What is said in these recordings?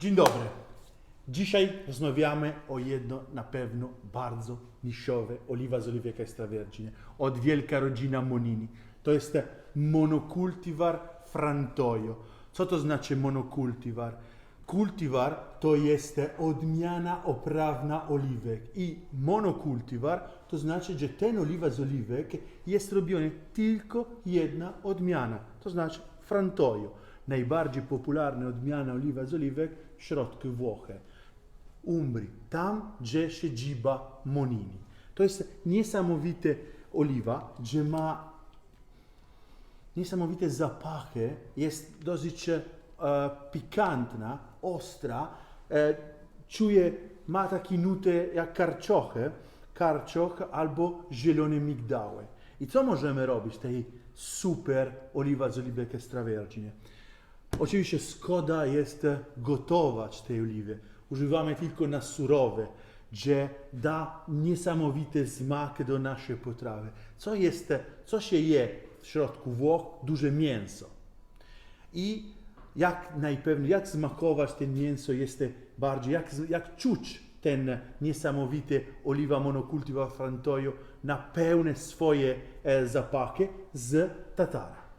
Dzień dobry. Dzisiaj rozmawiamy o jedno na pewno bardzo niszowe oliwa z oliwek extravergine od wielka rodzina Monini. To jest monocultivar frantoio. Co to znaczy monocultivar? Kultivar to jest odmiana oprawna oliwek i monokultivar to znaczy, że ten oliwa z oliwek jest robiony tylko jedna odmiana, to znaczy frantoio. Najbardziej popularna odmiana oliwa z oliwek środku Włochy. Umbrii, tam gdzie siedziba Monini. To jest niesamowite oliwa, że ma niesamowite zapachy, jest dosyć e, pikantna, ostra, e, czuje, ma takie nuty jak karczochy, karczoch albo zielone migdały. I co możemy robić tej super oliwa z oliwek extravergine? Oczywiście szkoda jest gotować tej oliwy. Używamy tylko na surowe, że da niesamowity smak do naszej potrawy. Co, jest, co się je w środku Włoch? Duże mięso. I jak najpewniej, jak smakować ten mięso jest bardziej, jak, jak czuć ten niesamowity oliwa monocultiva frantoio na pełne swoje e, zapachy z tatara.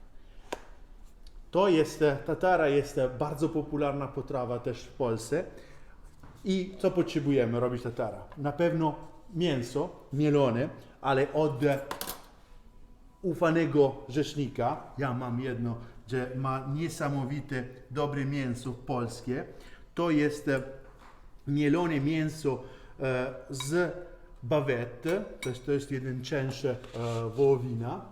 To jest, e, tatara jest e, bardzo popularna potrawa też w Polsce. I co potrzebujemy robić tatara? Na pewno mięso mielone, ale od e, ufanego rzecznika. Ja mam jedno, że ma niesamowite dobre mięso polskie. To jest mielone mięso z bawette, to jest, to jest jeden część wołowina.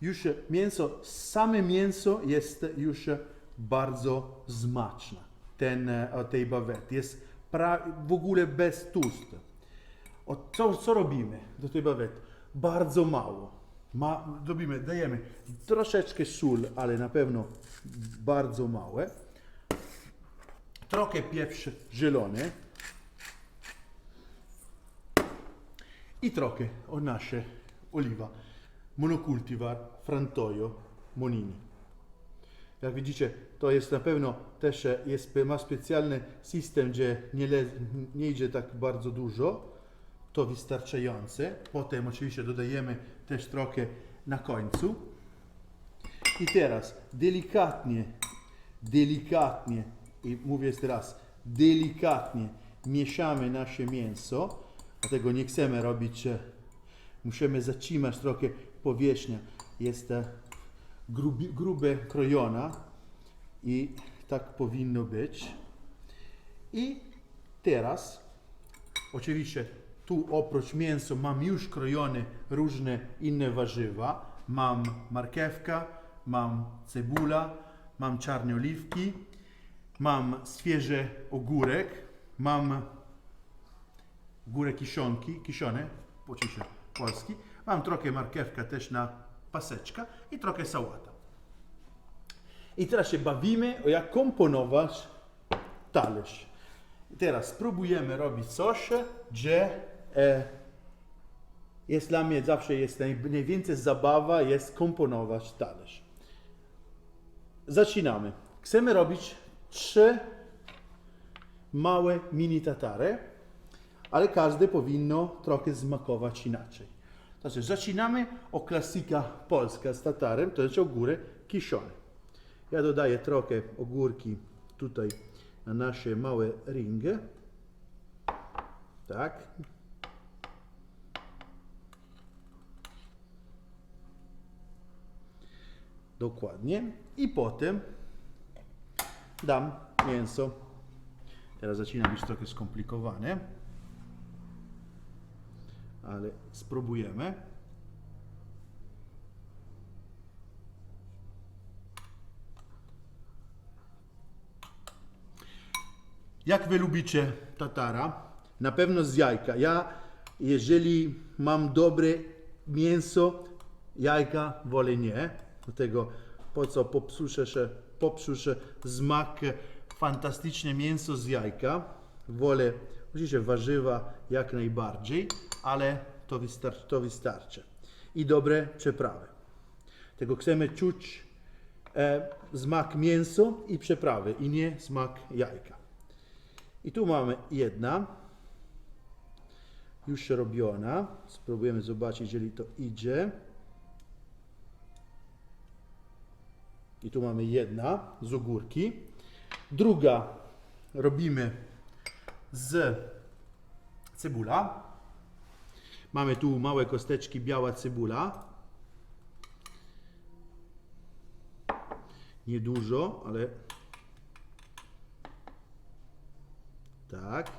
Już mięso, same mięso jest już bardzo smaczne, ten, e, tej bawety. Jest pra, w ogóle bez tłustu. O, co, co robimy do tej bawety? Bardzo mało. Ma, robimy, dajemy troszeczkę sól, ale na pewno bardzo małe. Trochę pieprz zielony. I trochę o nasze oliwa. Monocultivar Frantoio Monini. Jak widzicie, to jest na pewno też e, jest, ma specjalny system, gdzie nie, le, nie idzie tak bardzo dużo. To wystarczające. Potem oczywiście dodajemy też trochę na końcu. I teraz delikatnie, delikatnie, i mówię jeszcze raz, delikatnie mieszamy nasze mięso. Dlatego nie chcemy robić, e, musimy zatrzymać trochę powierzchnia. Jest grubi, grube krojona i tak powinno być. I teraz, oczywiście, tu oprócz mięsa mam już krojone różne inne warzywa. Mam marchewka, mam cebula, mam czarne oliwki, mam świeży ogórek, mam górę kiszonki, kiszone, oczywiście polski. Mam trochę marchewka też na paseczka i trochę sałata. I teraz się bawimy, jak komponować talerz. I teraz spróbujemy robić coś, że e, jest dla mnie zawsze jest naj, najwięcej zabawa jest komponować talerz. Zaczynamy. Chcemy robić trzy małe mini tatary, ale każdy powinno trochę smakować inaczej. Znaczy, zaczynamy o klasyka polska z tatarem, to jest ogórek kiszony. Ja dodaję trochę ogórki tutaj na nasze małe ringy. Tak. Dokładnie. I potem dam mięso. Teraz zaczyna być trochę skomplikowane. Ale spróbujemy. Jak wy lubicie tatara? Na pewno z jajka. Ja, jeżeli mam dobre mięso, jajka wolę nie. Dlatego po co popsuszę się, popsuszę smak fantastyczne mięso z jajka. Wolę oczywiście warzywa jak najbardziej, ale to, wystar- to wystarczy. I dobre przyprawy. Tego chcemy czuć e, smak mięso i przyprawy i nie smak jajka. I tu mamy jedna już robiona. Spróbujemy zobaczyć, jeżeli to idzie. I tu mamy jedna z ogórki. Druga robimy z cebula. Mamy tu małe kosteczki biała cebula. Niedużo, ale tak.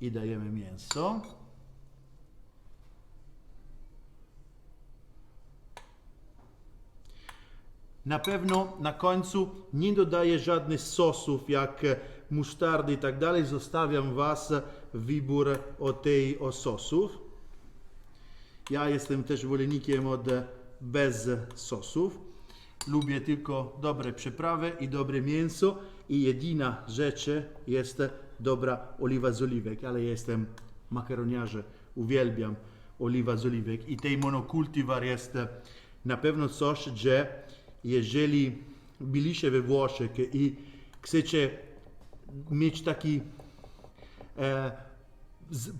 I dajemy mięso. Na pewno na końcu nie dodaję żadnych sosów jak musztardy i tak dalej. Zostawiam Was wybór o tej o sosów. Ja jestem też zwolennikiem od bez sosów. Lubię tylko dobre przyprawy i dobre mięso i jedyna rzecz jest dobra oliwa z oliwek, ale jestem makaroniarzem, uwielbiam oliwa z oliwek i tej monokultivar jest na pewno coś, że jeżeli byliście we Włoszech i chcecie mieć taki e, z,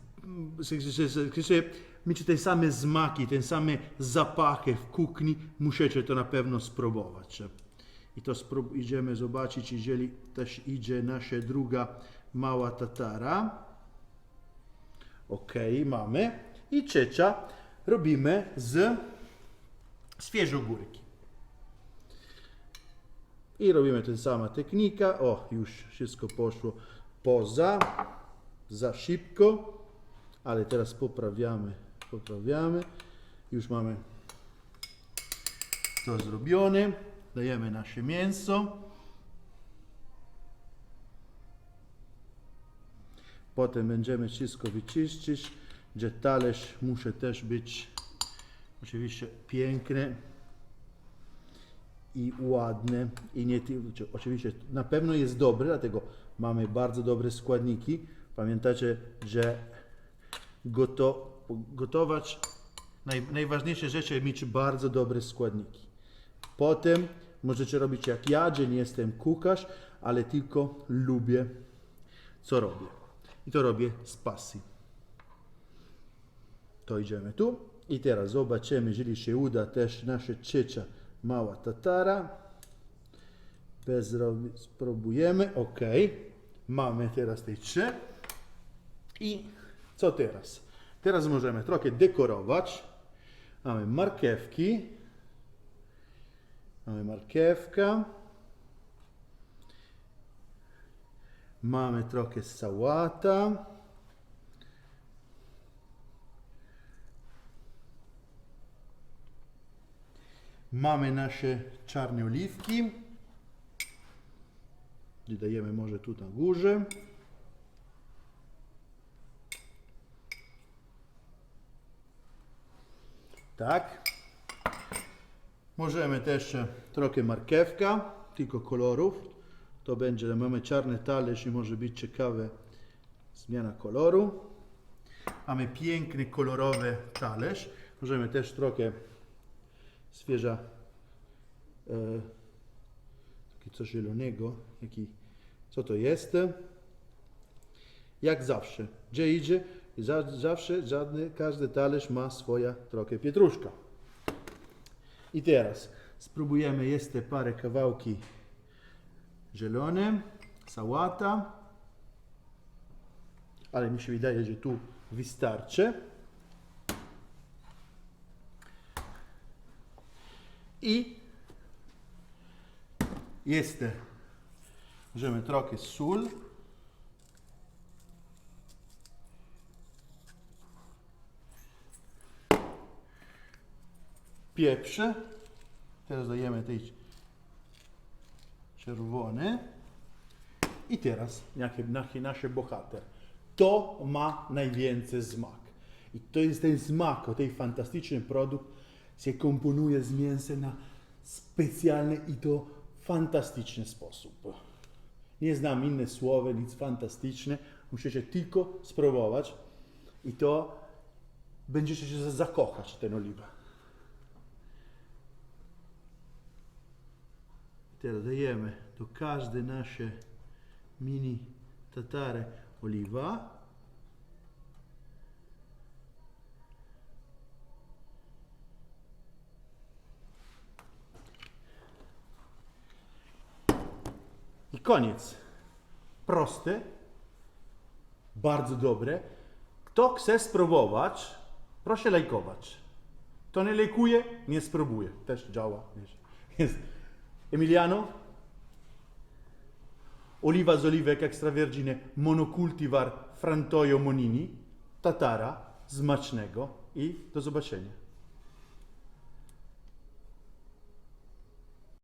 mieć te same smaki, te same zapachy w kuchni, musicie to na pewno spróbować. I to sprób- idziemy zobaczyć, jeżeli też idzie nasza druga mała tatara. Ok, mamy. I trzecia robimy z świeże ogórki. I robimy tę samą technikę. O, już wszystko poszło poza, za szybko, ale teraz poprawiamy, poprawiamy. Już mamy to zrobione. Dajemy nasze mięso. Potem będziemy wszystko wyczyścić, że talerz musi też być oczywiście piękny i ładny i nie ty- czy- oczywiście na pewno jest dobry, dlatego mamy bardzo dobre składniki. Pamiętajcie, że goto, gotować naj, najważniejsze rzeczy mieć bardzo dobre składniki. Potem możecie robić jak ja, że nie jestem kucharz, ale tylko lubię co robię. I to robię z pasji. To idziemy tu. I teraz zobaczymy, jeżeli się uda też nasza trzecia mała tatara. Bez spróbujemy. Ok. Mamy teraz te trzy. I co teraz? Teraz możemy trochę dekorować. Mamy marchewki. Mamy marchewka. Mamy trochę sałata. Mamy nasze czarne oliwki. Dodajemy może tu na górze. Tak. Możemy też trochę marchewka, tylko kolorów. To będzie, mamy czarny talerz i może być ciekawe zmiana koloru. Mamy piękny, kolorowy talerz. Możemy też trochę świeża e, takie coś zielonego. Jaki, co to jest? Jak zawsze. Gdzie idzie? Za, zawsze żadny, każdy talerz ma swoja trochę pietruszka. I teraz spróbujemy jeszcze parę kawałki zielone, sałata. Ale mi się wydaje, że tu wystarczy. I jeszcze możemy trochę sól. Pieprz. Teraz dajemy tej czerwony. I teraz jaki jaki nasz bohater. To ma najwięcej smak. I to jest ten smak, ten fantastyczny produkt się komponuje z mięsa na specjalny i to fantastyczny sposób. Nie znam inne słowa, nic fantastyczne. Musicie tylko spróbować i to będziecie się zakochać ten oliwa. Teraz dajemy do każde nasze mini tatary oliwa. I koniec. Proste, bardzo dobre. Kto chce spróbować, proszę lajkować. Kto nie lajkuje, nie spróbuje. Też działa. Wiesz. Emiliano? Oliwa z oliwek extravergine monocultivar Frantoio Monini. Tatara. Smacznego i do zobaczenia.